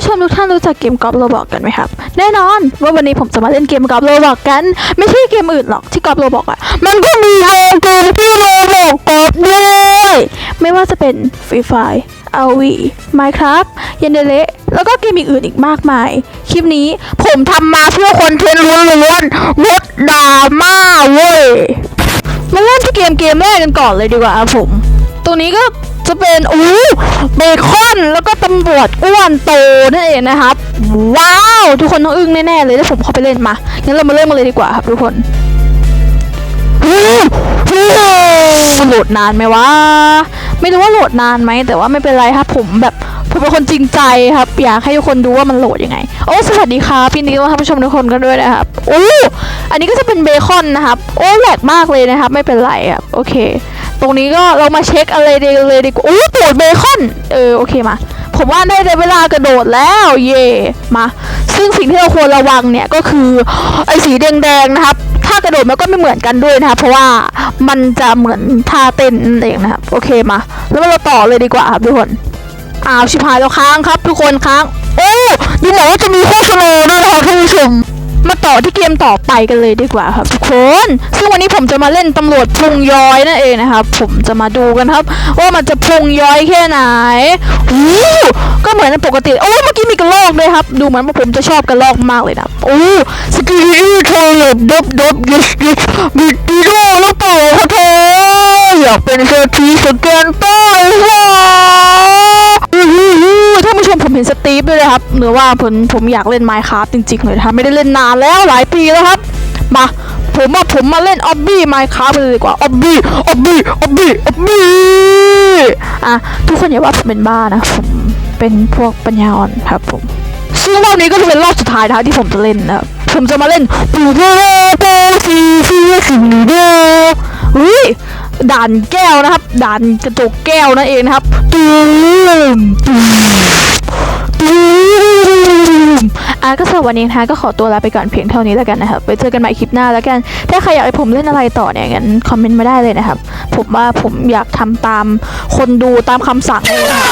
ผู้ชมทุกท่านรู้จักเกมกอล์ฟโรบอกกันไหมครับ แน่นอนว่าวันนี้ผมจะมาเล่นเกมกอล์ฟโรบอกกัน ไม่ใช่เกมอื่นหรอกที่กอล์ฟโรบอกอะมันก็มีเกมที่โรบอกกอล์ฟด้วยไม่ว่าจะเป็นฟรีไฟอาวีไมครับยันเดเลแล้วก็เกมอื่นอีกมากมาย คลิปนี้ผมทำมาเพื่อคอนเทนต์ล้วนๆลดดราม่าเว้ยมาเริ่มที่เกมเกมแรกกันก่อนเลยดีกว่าครับผม ตัวนี้ก็จะเป็นอู้เบคอนแล้วก็ตำรวจอ้วนโตนั่นเองนะครับ ว้าว ทุกคนต้องอึ้งแน่ๆเลยถ้าผมเข้าไปเล่นมางั้นเรามาเริ่มกันเลยดีกว่าครับทุกคนโหลดนานไหมวะไม่รู้ว่าโหลดนานไหมแต่ว่าไม่เป็นไรครับผมแบบผมเป็นคนจริงใจครับ อยากให้ทุกคนดูว่ามันโหลดยังไง โอ้สวัสดีครับพี่นิวท่านผู้ชมทุกคนกันด้วยนะครับโอ้ อันนี้ก็จะเป็นเบคอนนะครับ โอ้แหลกมากเลยนะครับ ไม่เป็นไรครับโอเค ตรงนี้ก็เรามาเช็คอะไรดีเลยดีกว่าโอ้ตูดเบคอน เออโอเคมา ผมว่าได้เวลากระโดดแล้วเย่มา ซึ่งสิ่งที่เราควรระวังเนี่ยก็คือไอ้สีแดงๆนะครับถ้ากระโดดมันก็ไม่เหมือนกันด้วยนะครับเพราะว่ามันจะเหมือนท่าเต้นนั่นเองนะครับโอเคมา แล้วเราต่อเลยดีกว่าครับทุกคนอ้าวชิบหายแล้วค้างครับ ทุกคนค้าง โอ้ดูเหมือนว่าจะมีโฆษณาด้วยนะครับ ต่อที่เกมต่อไปกันเลยดีกว่าครับทุกคน ซึ่งวันนี้ผมจะมาเล่นตำรวจพุงย้อยนั่นเองนะครับ ผมจะมาดูกันครับ ว่ามันจะพุงย้อยแค่ไหนอู้ก็เหมือนปกติ โอ้เมื่อกี้มีกระลอกด้วยครับ ดูเหมือนว่าผมจะชอบกระลอกมากเลยนะโอ้สกีอีเทเลดดบดบยิสยิสบิดดีโดแล้วเปล่าคะเธออยากเป็นเศรษฐีสแกนใต้ ฟด้วยนะครับเหนือว่าผมผมอยากเล่นไมค์ค a f t จริงๆเลยนะครับไม่ได้เล่นนานแล้วหลายปีแล้วครับ มาผมว่าผมมาเล่นออบบี้ไมค์ค a f t เลยดีกว่าออบบี้ออบบี้ออบบี้ออบบี้อะทุกคนอย่าว่าผมเป็นบ้านะผมเป็นพวกปัญญาอ่อนครับผมซึ่งรอบนี้ก็จะเป็นรอบสุดท้ายนะครับที่ผมจะเล่นนะครับผมจะมาเล่นปูโตโตซีซีสิงโดอุ้ยด่านแก้วนะครับ ด่านกระจกแก้วนั่นเองนะครับตูมตูมตูมอะ ก็สำหรับวันนี้นะคะก็ขอตัวลาไปก่อนเพียงเท่านี้แล้วกันนะครับไปเจอกันใหม่คลิปหน้าแล้วกัน ถ้าใครอยากให้ผมเล่นอะไรต่อเนี่ยงั้นคอมเมนต์มาได้เลยนะครับ ผมว่าผมอยากทำตามคนดูตามคำสั่งเลยนะ